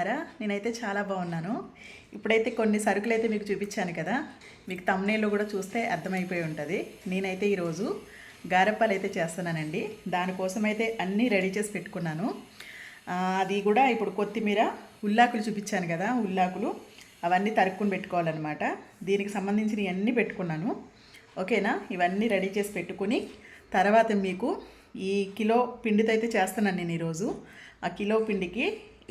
బాగున్నారా? నేనైతే చాలా బాగున్నాను. ఇప్పుడైతే కొన్ని సరుకులు అయితే మీకు చూపించాను కదా. మీకు తమ్నేల్లో కూడా చూస్తే అర్థమైపోయి ఉంటుంది. నేనైతే ఈరోజు గారెప్పాలు అయితే చేస్తున్నానండి. దానికోసం అయితే అన్నీ రెడీ చేసి పెట్టుకున్నాను. అది కూడా ఇప్పుడు కొత్తిమీర ఉల్లాకులు చూపించాను కదా ఉల్లాకులు. అవన్నీ తరుక్కుని పెట్టుకోవాలన్నమాట. దీనికి సంబంధించిన అన్నీ పెట్టుకున్నాను. ఓకేనా? ఇవన్నీ రెడీ చేసి పెట్టుకుని తర్వాత మీకు ఈ కిలో పిండితో అయితే చేస్తున్నాను నేను ఈరోజు. ఆ కిలో పిండికి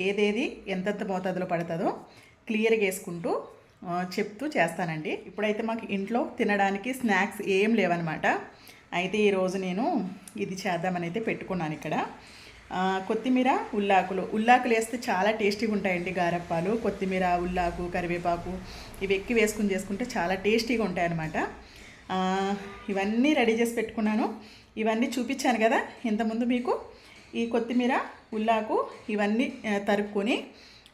ఏదేది ఎంతెంత మోతాదులో పడుతుందో క్లియర్గా వేసుకుంటూ చెప్తూ చేస్తానండి. ఇప్పుడైతే మాకు ఇంట్లో తినడానికి స్నాక్స్ ఏం లేవన్నమాట. అయితే ఈరోజు నేను ఇది చేద్దామని అయితే పెట్టుకున్నాను ఇక్కడ. కొత్తిమీర ఉల్లాకులు. ఉల్లాకులు వేస్తే చాలా టేస్టీగా ఉంటాయండి గారప్పాలు. కొత్తిమీర ఉల్లాకు కరివేపాకు ఇవి ఎక్కి వేసుకుని చేసుకుంటే చాలా టేస్టీగా ఉంటాయన్నమాట. ఇవన్నీ రెడీ చేసి పెట్టుకున్నాను. ఇవన్నీ చూపించాను కదా ఇంతకుముందు మీకు. ఈ కొత్తిమీర ఉల్లాకు ఇవన్నీ తరుక్కొని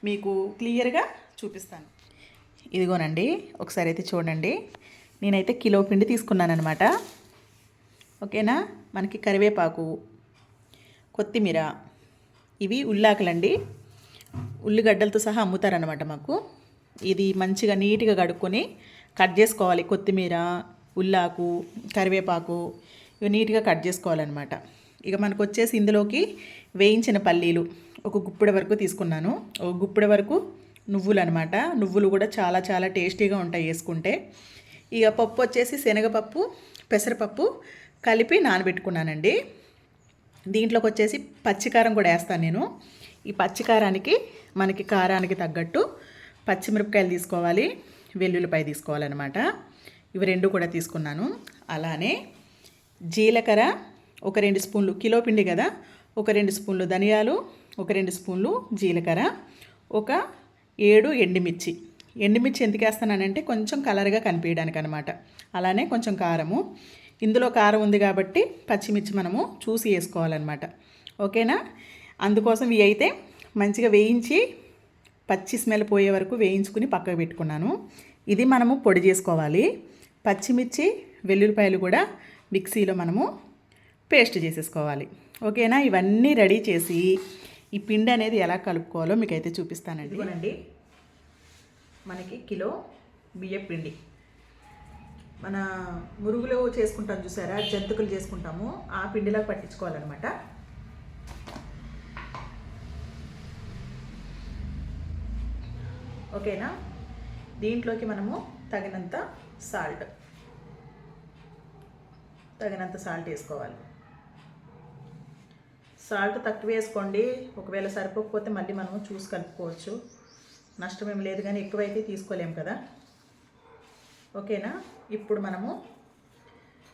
మీకు క్లియర్గా చూపిస్తాను. ఇదిగోనండి ఒకసారి అయితే చూడండి. నేనైతే కిలో పిండి తీసుకున్నాను ఓకేనా? మనకి కరివేపాకు కొత్తిమీర ఇవి ఉల్లాకులండి. ఉల్లిగడ్డలతో సహా అమ్ముతారనమాట మాకు. ఇది మంచిగా నీట్గా కడుక్కొని కట్ చేసుకోవాలి. కొత్తిమీర ఉల్లాకు కరివేపాకు ఇవి నీట్గా కట్ చేసుకోవాలన్నమాట. ఇక మనకు వచ్చేసి ఇందులోకి వేయించిన పల్లీలు ఒక గుప్పెడ వరకు తీసుకున్నాను. ఒక గుప్పెడ వరకు నువ్వులు అనమాట నువ్వులు కూడా చాలా చాలా టేస్టీగా ఉంటాయి వేసుకుంటే. ఇక పప్పు వచ్చేసి శనగపప్పు పెసరపప్పు కలిపి నానబెట్టుకున్నానండి. దీంట్లోకి వచ్చేసి పచ్చికారం కూడా వేస్తాను నేను. ఈ పచ్చికారానికి మనకి కారానికి తగ్గట్టు పచ్చిమిరపకాయలు తీసుకోవాలి వెల్లుల్లిపాయ తీసుకోవాలన్నమాట. ఇవి రెండు కూడా తీసుకున్నాను. అలానే జీలకర్ర ఒక రెండు స్పూన్లు కిలో పిండి కదా ఒక రెండు స్పూన్లు ధనియాలు ఒక రెండు స్పూన్లు జీలకర్ర ఒక ఏడు ఎండుమిర్చి. ఎండుమిర్చి ఎందుకు వేస్తానంటే కొంచెం కలర్గా కనిపించడానికి అనమాట అలానే కొంచెం కారము. ఇందులో కారం ఉంది కాబట్టి పచ్చిమిర్చి మనము చూసి వేసుకోవాలన్నమాట. ఓకేనా? అందుకోసం ఇవి అయితే మంచిగా వేయించి పచ్చి స్మెల్ పోయే వరకు వేయించుకుని పక్కకు పెట్టుకున్నాను. ఇది మనము పొడి చేసుకోవాలి. పచ్చిమిర్చి వెల్లుల్లిపాయలు కూడా మిక్సీలో మనము పేస్ట్ చేసేసుకోవాలి. ఓకేనా? ఇవన్నీ రెడీ చేసి ఈ పిండి అనేది ఎలా కలుపుకోవాలో మీకు అయితే చూపిస్తానండి. ఇదిగోనండి. మనకి కిలో బియ్య పిండి. మన మురుగులు చేసుకుంటాం చూసారా? జంతుకులు చేసుకుంటాము. ఆ పిండిలా పట్టించుకోవాలన్నమాట. ఓకేనా? దీంట్లోకి మనము తగినంత సాల్ట్. తగినంత సాల్ట్ వేసుకోవాలి. సాల్ట్ తక్కువ వేసుకోండి. ఒకవేళ సరిపోకపోతే మళ్ళీ మనము చూసి కలుపుకోవచ్చు. నష్టం ఏం లేదు కానీ ఎక్కువైతే తీసుకోలేము కదా. ఓకేనా? ఇప్పుడు మనము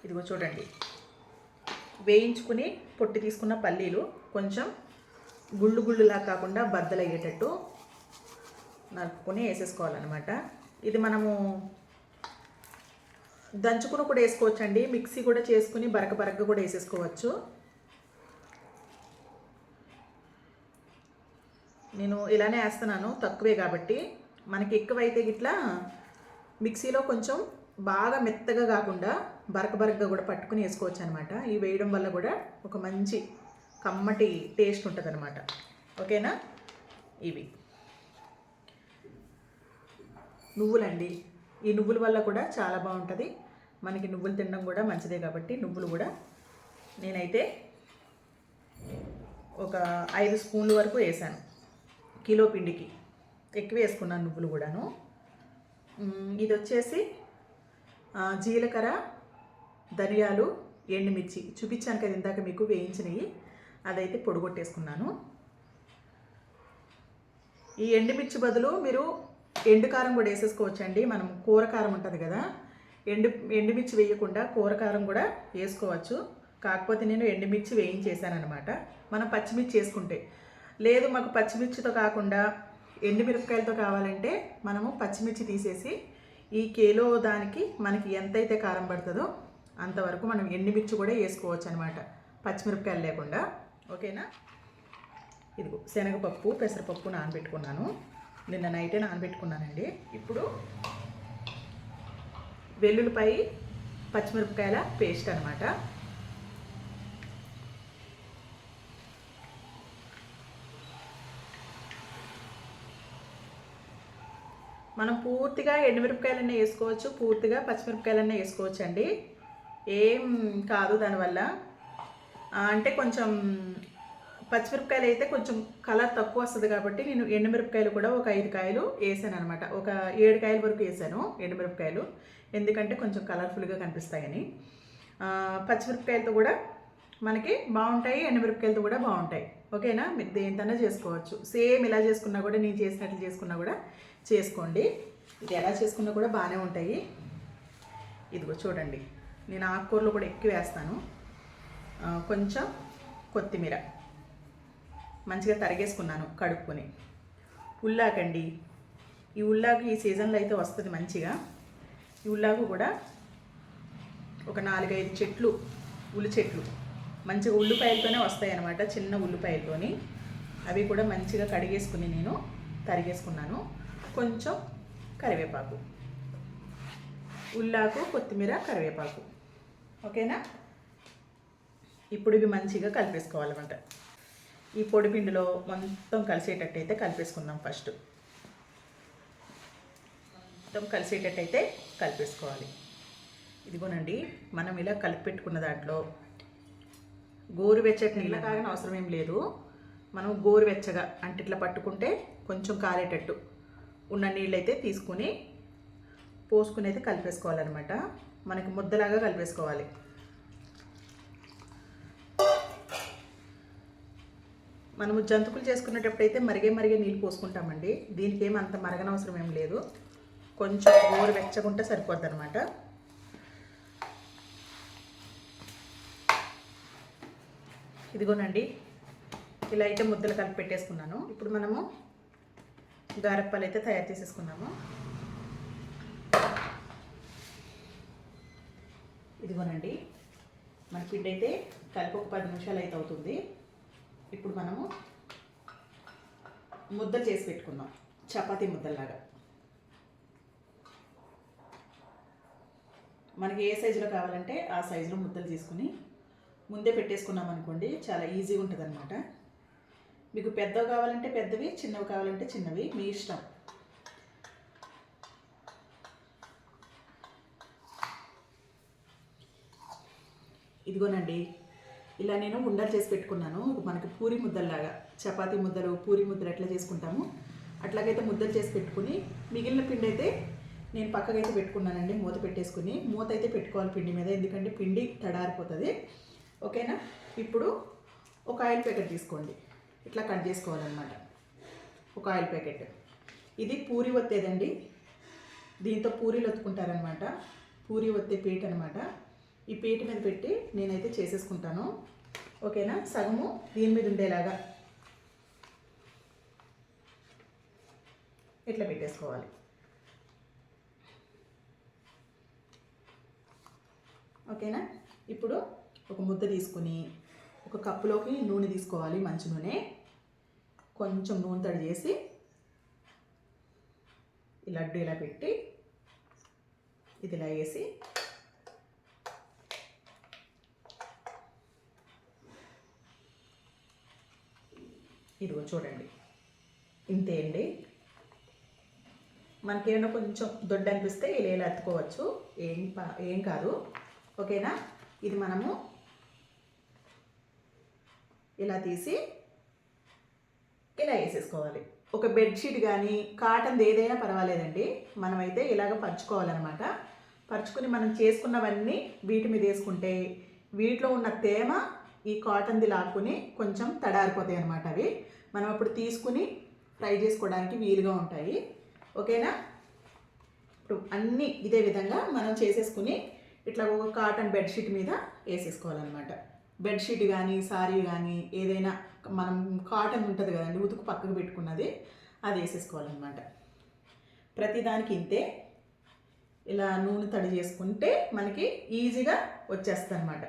ఇదిగో చూడండి. వేయించుకుని పొట్టి తీసుకున్న పల్లీలు కొంచెం గుళ్ళు గుళ్ళులా కాకుండా బద్దలు అయ్యేటట్టు నలుపుకొని వేసేసుకోవాలన్నమాట. ఇది మనము దంచుకుని కూడా వేసుకోవచ్చండి. మిక్సీ కూడా చేసుకుని బరక బరక కూడా వేసేసుకోవచ్చు. నేను ఇలానే వేస్తున్నాను తక్కువే కాబట్టి. మనకి ఎక్కువైతే ఇట్లా మిక్సీలో కొంచెం బాగా మెత్తగా కాకుండా బరక బరకగా కూడా పట్టుకుని వేసుకోవచ్చు అనమాట ఇవి వేయడం వల్ల కూడా ఒక మంచి కమ్మటి టేస్ట్ ఉంటుంది అనమాట ఓకేనా? ఇవి. నువ్వులండి. ఈ నువ్వుల వల్ల కూడా చాలా బాగుంటుంది. మనకి నువ్వులు తినడం కూడా మంచిదే కాబట్టి నువ్వులు కూడా నేనైతే ఒక ఐదు స్పూన్ల వరకు వేసాను. కిలో పిండికి ఎక్కువ వేసుకున్నాను నువ్వులు కూడాను. ఇది వచ్చేసి జీలకర్ర ధనియాలు ఎండుమిర్చి. చూపించాను కదా ఇందాక మీకు వేయించినవి. అదైతే పొడిగొట్టేసుకున్నాను. ఈ ఎండుమిర్చి బదులు మీరు ఎండు కారం కూడా వేసేసుకోవచ్చండి. మనం కూర కారం ఉంటుంది కదా. ఎండు ఎండుమిర్చి వేయకుండా కూర కారం కూడా వేసుకోవచ్చు. కాకపోతే నేను ఎండుమిర్చి వేయించేసాను అనమాట మనం పచ్చిమిర్చి వేసుకుంటే. లేదు మాకు పచ్చిమిర్చితో కాకుండా ఎండుమిరపకాయలతో కావాలంటే మనము పచ్చిమిర్చి తీసేసి ఈ కిలో దానికి మనకి ఎంతైతే కారం పడుతుందో అంతవరకు మనం ఎండుమిర్చి కూడా వేసుకోవచ్చు అనమాట పచ్చిమిరపకాయలు లేకుండా. ఓకేనా? ఇదిగో శనగపప్పు పెసరపప్పు నానబెట్టుకున్నాను. నిన్న నైటే నానబెట్టుకున్నానండి. ఇప్పుడు వెల్లుల్లిపాయ పచ్చిమిరపకాయల పేస్ట్ అనమాట మనం పూర్తిగా ఎండుమిరపకాయలన్నీ వేసుకోవచ్చు పూర్తిగా పచ్చిమిరపకాయలన్నీ వేసుకోవచ్చు అండి ఏం కాదు దానివల్ల. అంటే కొంచెం పచ్చిమిరపకాయలు అయితే కొంచెం కలర్ తక్కువ వస్తుంది కాబట్టి నేను ఎండుమిరపకాయలు కూడా ఒక ఐదు కాయలు వేసాను అనమాట ఒక ఏడు కాయల వరకు వేసాను ఎండుమిరపకాయలు. ఎందుకంటే కొంచెం కలర్ఫుల్గా కనిపిస్తాయని. పచ్చిమిరపకాయలతో కూడా మనకి బాగుంటాయి ఎండుమిరపకాయలతో కూడా బాగుంటాయి. ఓకేనా? మీరు దేనితోనే చేసుకోవచ్చు. సేమ్ ఇలా చేసుకున్నా కూడా నేను చేసినట్లు చేసుకున్నా కూడా చేసుకోండి. ఇది ఎలా చేసుకున్నా కూడా బాగానే ఉంటాయి. ఇదిగో చూడండి. నేను ఆకుకూరలు కూడా ఎక్కువ వేస్తాను. కొంచెం కొత్తిమీర. మంచిగా తరిగేసుకున్నాను కడుక్కొని. ఉల్లాకండి. ఈ ఉల్లాకు ఈ సీజన్లో అయితే వస్తుంది మంచిగా. ఈ ఉల్లాకు కూడా ఒక నాలుగైదు చెట్లు ఉల్లి చెట్లు. మంచిగా ఉల్లిపాయలతోనే వస్తాయి అన్నమాట చిన్న ఉల్లిపాయలతోని. అవి కూడా మంచిగా కడిగేసుకుని నేను తరిగేసుకున్నాను. కొంచెం కరివేపాకు. ఉల్లాకు కొత్తిమీర కరివేపాకు. ఓకేనా? ఇప్పుడు ఇవి మంచిగా కలిపేసుకోవాలన్నమాట. ఈ పొడి పిండిలో మొత్తం కలిసేటట్టయితే కలిపేసుకుందాం ఫస్ట్. మొత్తం కలిసేటట్టయితే కలిపేసుకోవాలి. ఇదిగోనండి మనం ఇలా కలిపి పెట్టుకున్న దాంట్లో గోరువెచ్చటి నీళ్ళ కాగని అవసరం ఏం లేదు. మనం గోరువెచ్చగా అంటే ఇట్లా పట్టుకుంటే కొంచెం కాలేటట్టు ఉన్న నీళ్ళైతే తీసుకుని పోసుకుని అయితే కలిపేసుకోవాలన్నమాట. మనకి ముద్దలాగా కలిపేసుకోవాలి. మనము జంతుకులు చేసుకునేటప్పుడు అయితే మరిగే మరిగే నీళ్ళు పోసుకుంటామండి. దీనికి ఏం అంత మరగనవసరం ఏం లేదు. కొంచెం గోరు వెచ్చకుంటే సరిపోద్ది అనమాట ఇదిగోనండి. ఇలా అయితే ముద్దలు కలిపి పెట్టేసుకున్నాను. ఇప్పుడు మనము గారప్పలు అయితే తయారు చేసేసుకున్నాము. ఇదిగోనండి మన పిండి అయితే కలిపి ఒక పది నిమిషాలు అయితే అవుతుంది. ఇప్పుడు మనము ముద్ద చేసి పెట్టుకుందాం. చపాతీ ముద్దలాగా మనకి ఏ సైజులో కావాలంటే ఆ సైజులో ముద్దలు తీసుకుని ముందే పెట్టేసుకున్నాం అనుకోండి చాలా ఈజీగా ఉంటుంది అనమాట మీకు పెద్దవి కావాలంటే పెద్దవి చిన్నవి కావాలంటే చిన్నవి మీ ఇష్టం. ఇదిగోనండి ఇలా నేను ఉండలు చేసి పెట్టుకున్నాను. మనకి పూరి ముద్దల్లాగా చపాతీ ముద్దలు పూరి ముద్దలు ఎట్లా చేసుకుంటాము అట్లాగైతే ముద్దలు చేసి పెట్టుకుని మిగిలిన పిండి అయితే నేను పక్కకైతే పెట్టుకున్నానండి మూత పెట్టేసుకుని. మూత అయితే పెట్టుకోవాలి పిండి మీద ఎందుకంటే పిండి తడారిపోతుంది. ఓకేనా? ఇప్పుడు ఒక ఆయిల్ ప్యాకెట్ తీసుకోండి. ఇట్లా కట్ చేసుకోవాలన్నమాట. ఒక ఆయిల్ ప్యాకెట్. ఇది పూరి ఒత్తేదండి. దీంతో పూరీలు ఒత్తుకుంటారనమాట పూరి ఒత్తే పీట అనమాట ఈ పీట మీద పెట్టి నేనైతే చేసేసుకుంటాను. ఓకేనా? సగము దీని మీద ఉండేలాగా ఇట్లా పెట్టేసుకోవాలి. ఓకేనా? ఇప్పుడు ఒక ముద్ద తీసుకుని ఒక కప్పులోకి నూనె తీసుకోవాలి మంచి నూనె. కొంచెం నూనె తడి చేసి లడ్డు ఇలా పెట్టి ఇది ఇలా వేసి ఇదిగో చూడండి. ఇంతే అండి. మనకేమైనా కొంచెం దొడ్డు అనిపిస్తే ఇలా ఇలా ఎత్తుకోవచ్చు. ఏం పా- ఏం కాదు. ఓకేనా? ఇది మనము ఇలా తీసి ఇలా వేసేసుకోవాలి. ఒక బెడ్షీట్ కానీ కాటన్ ఏదైనా పర్వాలేదండి. మనమైతే ఇలాగ పరుచుకోవాలన్నమాట. పరుచుకుని మనం చేసుకున్నవన్నీ వీటి మీద వేసుకుంటే వీటిలో ఉన్న తేమ ఈ కాటన్ది లాక్కుని కొంచెం తడారిపోతాయి అనమాట అవి. మనం అప్పుడు తీసుకుని ఫ్రై చేసుకోవడానికి వీలుగా ఉంటాయి. ఓకేనా? ఇప్పుడు అన్నీ ఇదే విధంగా మనం చేసేసుకుని ఇట్లా ఒక కాటన్ బెడ్షీట్ మీద వేసేసుకోవాలన్నమాట. బెడ్షీట్ కానీ సారీ కానీ ఏదైనా మనం కాటన్ ఉంటుంది కదండి ఉతుకు పక్కకు పెట్టుకున్నది అది వేసేసుకోవాలన్నమాట. ప్రతిదానికి ఇంతే. ఇలా నూనె తడి చేసుకుంటే మనకి ఈజీగా వచ్చేస్తుంది అనమాట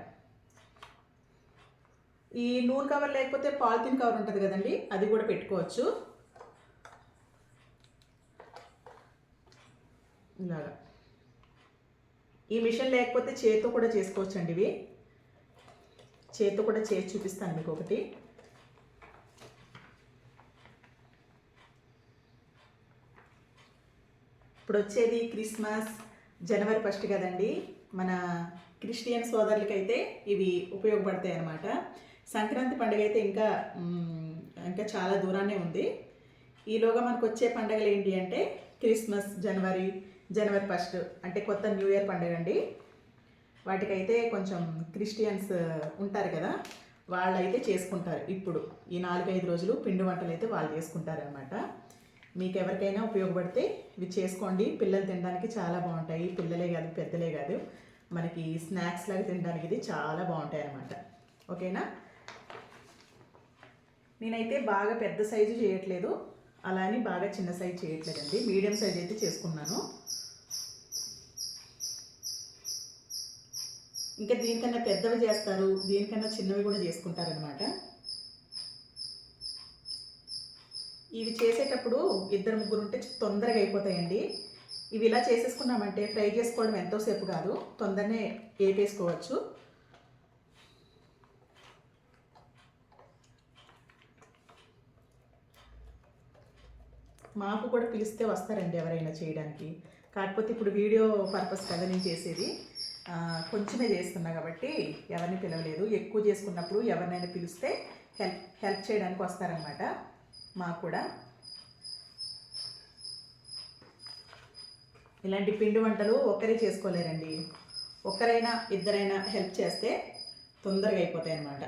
ఈ నూనె కవర్ లేకపోతే పాలిథిన్ కవర్ ఉంటుంది కదండి అది కూడా పెట్టుకోవచ్చు. ఇలాగా. ఈ మిషన్ లేకపోతే చేతితో కూడా చేసుకోవచ్చు అండి ఇవి. చేతితో కూడా చేసి చూపిస్తాను మీకు ఒకటి ఇప్పుడు వచ్చేది క్రిస్మస్ జనవరి ఫస్ట్ కదండి. మన క్రిస్టియన్ సోదరులకైతే ఇవి ఉపయోగపడతాయి అన్నమాట. సంక్రాంతి పండుగ అయితే ఇంకా ఇంకా చాలా దూరాన్నే ఉంది. ఈలోగా మనకు వచ్చే పండుగలు ఏంటి అంటే క్రిస్మస్ జనవరి జనవరి ఫస్ట్ అంటే కొత్త న్యూ ఇయర్ పండుగ అండి. వాటికైతే కొంచెం క్రిస్టియన్స్ ఉంటారు కదా? వాళ్ళైతే చేసుకుంటారు. ఇప్పుడు ఈ నాలుగైదు రోజులు పిండి వంటలు అయితే వాళ్ళు చేసుకుంటారు అనమాట మీకు ఎవరికైనా ఉపయోగపడితే ఇవి చేసుకోండి. పిల్లలు తినడానికి చాలా బాగుంటాయి. పిల్లలే కాదు పెద్దలే కాదు. మనకి స్నాక్స్ లాగా తినడానికి ఇది చాలా బాగుంటాయి అనమాట ఓకేనా? నేనైతే బాగా పెద్ద సైజు చేయట్లేదు. అలా అని బాగా చిన్న సైజు చేయట్లేదండి. మీడియం సైజ్ అయితే చేసుకున్నాను. ఇంకా దీనికన్నా పెద్దవి చేస్తారు దీనికన్నా చిన్నవి కూడా చేసుకుంటారనమాట ఇవి చేసేటప్పుడు ఇద్దరు ముగ్గురు ఉంటే తొందరగా అయిపోతాయండి. ఇవి ఇలా చేసేసుకున్నామంటే ఫ్రై చేసుకోవడం ఎంతోసేపు కాదు తొందరనే వేపేసుకోవచ్చు. మాకు కూడా పిలిస్తే వస్తారండి ఎవరైనా చేయడానికి. కాకపోతే ఇప్పుడు వీడియో పర్పస్ కదా నేను చేసేది. కొంచెమే చేస్తున్నా కాబట్టి ఎవరిని పిలవలేదు. ఎక్కువ చేసుకున్నప్పుడు ఎవరినైనా పిలిస్తే హెల్ప్ హెల్ప్ చేయడానికి వస్తారనమాట మాకు కూడా. ఇలాంటి పిండి వంటలు ఒక్కరే చేసుకోలేరండి. ఒక్కరైనా ఇద్దరైనా హెల్ప్ చేస్తే తొందరగా అయిపోతాయి అన్నమాట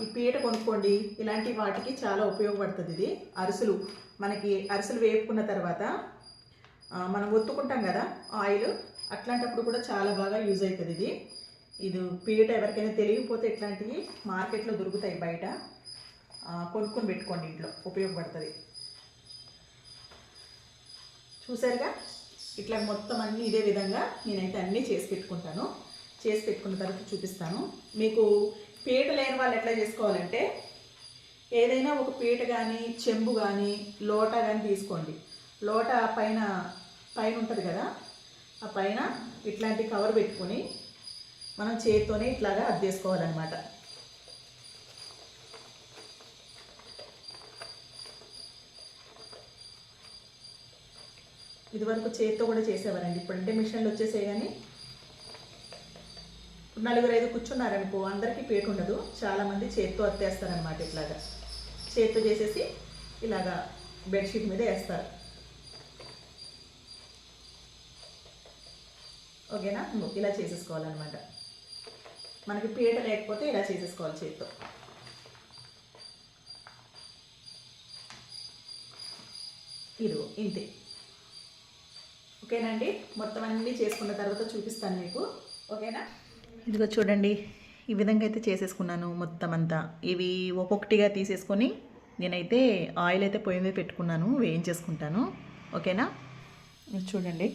ఈ పీట కొనుక్కోండి. ఇలాంటి వాటికి చాలా ఉపయోగపడుతుంది ఇది. అరిసెలు. మనకి అరిసెలు వేపుకున్న తర్వాత మనం ఒత్తుకుంటాం కదా ఆయిల్. అట్లాంటప్పుడు కూడా చాలా బాగా యూజ్ అవుతుంది ఇది. ఇది పీట ఎవరికైనా తెలియకపోతే ఇట్లాంటివి మార్కెట్లో దొరుకుతాయి బయట. కొనుక్కొని పెట్టుకోండి ఇంట్లో. ఉపయోగపడుతుంది. చూసారుగా? ఇట్లా మొత్తం అన్నీ ఇదే విధంగా నేనైతే అన్నీ చేసి పెట్టుకుంటాను. చేసి పెట్టుకున్న తర్వాత చూపిస్తాను. మీకు పీట లేని వాళ్ళు ఎట్లా చేసుకోవాలంటే ఏదైనా ఒక పీట కానీ చెంబు కానీ లోట కానీ తీసుకోండి. లోట పైన పైన ఉంటుంది కదా? ఆ పైన ఇట్లాంటి కవర్ పెట్టుకొని మనం చేతితోనే ఇట్లాగా అద్దేసుకోవాలన్నమాట ఇదివరకు చేతితో కూడా చేసేవారండి. ఇప్పుడంటే మిషన్లు వచ్చేసాయి కానీ నలుగురు ఐదు కూర్చున్నారనుకో అందరికీ పీట ఉండదు చాలామంది చేత్తో అత్తేస్తారనమాట ఇట్లాగా. చేత్తో చేసేసి ఇలాగా బెడ్షీట్ మీద వేస్తారు. ఓకేనా? ఇలా చేసేసుకోవాలన్నమాట. మనకి పీట లేకపోతే ఇలా చేసేసుకోవాలి చేత్తో. ఇది ఇంతే. ఓకేనండి మొత్తం అన్నీ చేసుకున్న తర్వాత చూపిస్తాను మీకు. ఓకేనా? ఇదిగో చూడండి ఈ విధంగా అయితే చేసేసుకున్నాను మొత్తం అంతా ఇవి ఒక్కొక్కటిగా తీసేసుకొని నేనైతే ఆయిల్ అయితే పొయ్యి మీద పెట్టుకున్నాను వేయించేసుకుంటాను. ఓకేనా? చూడండి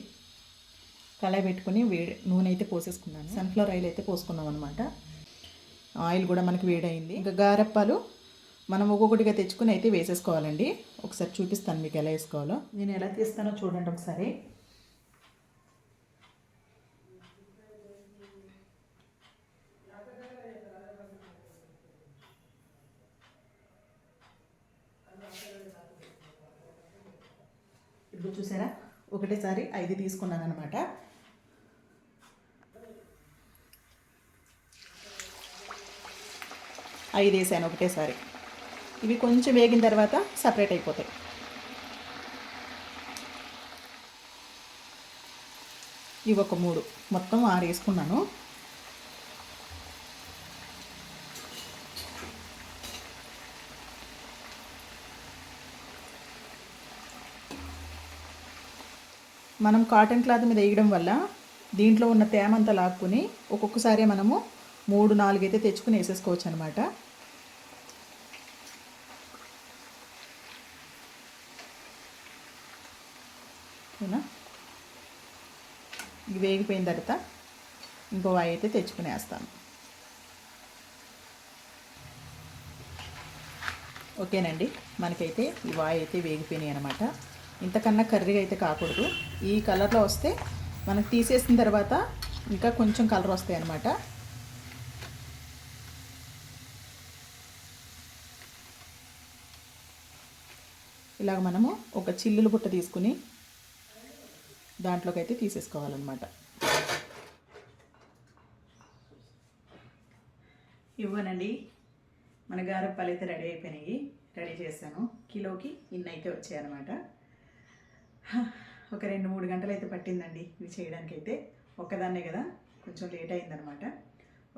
కళాయి పెట్టుకుని వేడి నూనె అయితే పోసేసుకున్నాను. సన్ఫ్లవర్ ఆయిల్ అయితే పోసుకున్నాం అనమాట ఆయిల్ కూడా మనకి వేడైంది ఇంకా గారెప్పాలు మనం ఒక్కొక్కటిగా తెచ్చుకుని అయితే వేసేసుకోవాలండి. ఒకసారి చూపిస్తాను మీకు ఎలా వేసుకోవాలో. నేను ఎలా తీస్తానో చూడండి ఒకసారి. ఇప్పుడు చూసారా? ఒకటేసారి ఐదు తీసుకున్నాను అనమాట ఐదు వేసాను ఒకటేసారి. ఇవి కొంచెం వేగిన తర్వాత సపరేట్ అయిపోతాయి. ఇవి ఒక మూడు. మొత్తం ఆరు వేసుకున్నాను. మనం కాటన్ క్లాత్ మీద వేయడం వల్ల దీంట్లో ఉన్న తేమ అంతా లాక్కుని ఒక్కొక్కసారి మనము మూడు నాలుగు అయితే తెచ్చుకుని వేసేసుకోవచ్చు అనమాట ఓకేనా? ఇవి వేగిపోయిన తర్వాత ఇంకో వాయి అయితే తెచ్చుకుని వేస్తాను. ఓకేనండి మనకైతే ఈ వాయి అయితే వేగిపోయినాయి అనమాట ఇంతకన్నా కర్రీగా అయితే కాకూడదు. ఈ కలర్లో వస్తే మనకు తీసేసిన తర్వాత ఇంకా కొంచెం కలర్ వస్తాయి అనమాట ఇలాగ మనము ఒక చిల్లులు బుట్ట తీసుకుని దాంట్లోకి అయితే తీసేసుకోవాలన్నమాట. ఇవ్వనండి. మన గారప్పాలు అయితే రెడీ అయిపోయినాయి. రెడీ చేశాను. కిలోకి ఇన్ని అయితే వచ్చాయన్నమాట. ఒక రెండు మూడు గంటలు అయితే పట్టిందండి ఇవి చేయడానికి అయితే ఒక్కదాన్నే కదా కొంచెం లేట్ అయిందనమాట.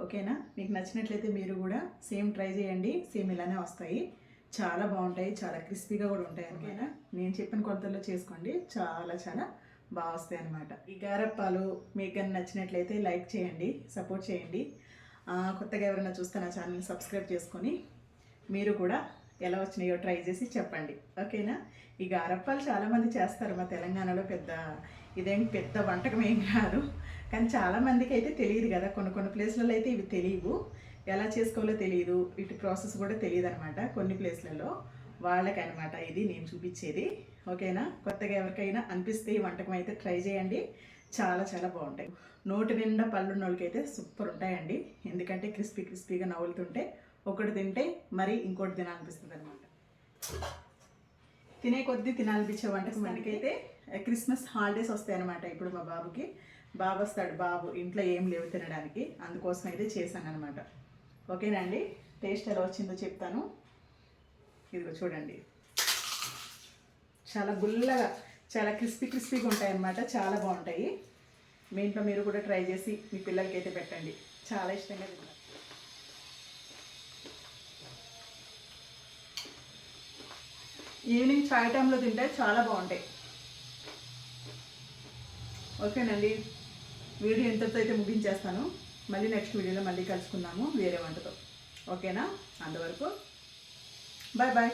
ఓకేనా? మీకు నచ్చినట్లయితే మీరు కూడా సేమ్ ట్రై చేయండి సేమ్ ఇలానే వస్తాయి. చాలా బాగుంటాయి చాలా క్రిస్పీగా కూడా ఉంటాయి ఓకేనా నేను చెప్పిన కొలతల్లో చేసుకోండి చాలా చాలా బాగా వస్తాయి అనమాట ఈ గారప్పాలు మీకు కానీ నచ్చినట్లయితే లైక్ చేయండి సపోర్ట్ చేయండి. కొత్తగా ఎవరైనా చూస్తే నా ఛానల్ని సబ్స్క్రైబ్ చేసుకొని మీరు కూడా ఎలా వచ్చినాయో ట్రై చేసి చెప్పండి. ఓకేనా? ఈ గారప్పాలు చాలామంది చేస్తారు మా తెలంగాణలో పెద్ద ఇదేం పెద్ద వంటకం ఏం కాదు. కానీ చాలామందికి అయితే తెలియదు కదా కొన్ని కొన్ని ప్లేస్లలో అయితే ఇవి తెలియవు. ఎలా చేసుకోవాలో తెలియదు ఇటు ప్రాసెస్ కూడా తెలియదు అనమాట కొన్ని ప్లేస్లలో. వాళ్ళకనమాట ఇది నేను చూపించేది. ఓకేనా? కొత్తగా ఎవరికైనా అనిపిస్తే ఈ వంటకం అయితే ట్రై చేయండి. చాలా చాలా బాగుంటాయి. నోటి నిండా పళ్ళు వాళ్ళకైతే సూపర్ ఉంటాయండి. ఎందుకంటే క్రిస్పీ క్రిస్పీగా నవ్వులుతుంటే ఒకటి తింటే మరి ఇంకోటి తినాలనిపిస్తుంది అనమాట తినే కొద్దీ తినాలనిపించే వంటకం మనకైతే క్రిస్మస్ హాలిడేస్ వస్తాయి అనమాట ఇప్పుడు మా బాబుకి. బాబు వస్తాడు బాబు ఇంట్లో ఏం లేవు తినడానికి అందుకోసం అయితే చేశాను అనమాట ఓకేనండి టేస్ట్ ఎలా వచ్చిందో చెప్తాను. ఇదిగో చూడండి. చాలా గుల్లగా చాలా క్రిస్పీ క్రిస్పీగా ఉంటాయి అన్నమాట చాలా బాగుంటాయి. మీ ఇంట్లో మీరు కూడా ట్రై చేసి మీ పిల్లలకి అయితే పెట్టండి. చాలా ఇష్టంగా తింటారు. ఈవినింగ్ చాయ్ టైంలో తింటే చాలా బాగుంటాయి. ఓకేనండి. వీడియో ఎంతతో అయితే ముగించేస్తాను. మళ్ళీ నెక్స్ట్ వీడియోలో మళ్ళీ కలుసుకుందాము వేరే వంటతో. ఓకేనా? అంతవరకు. Bye bye.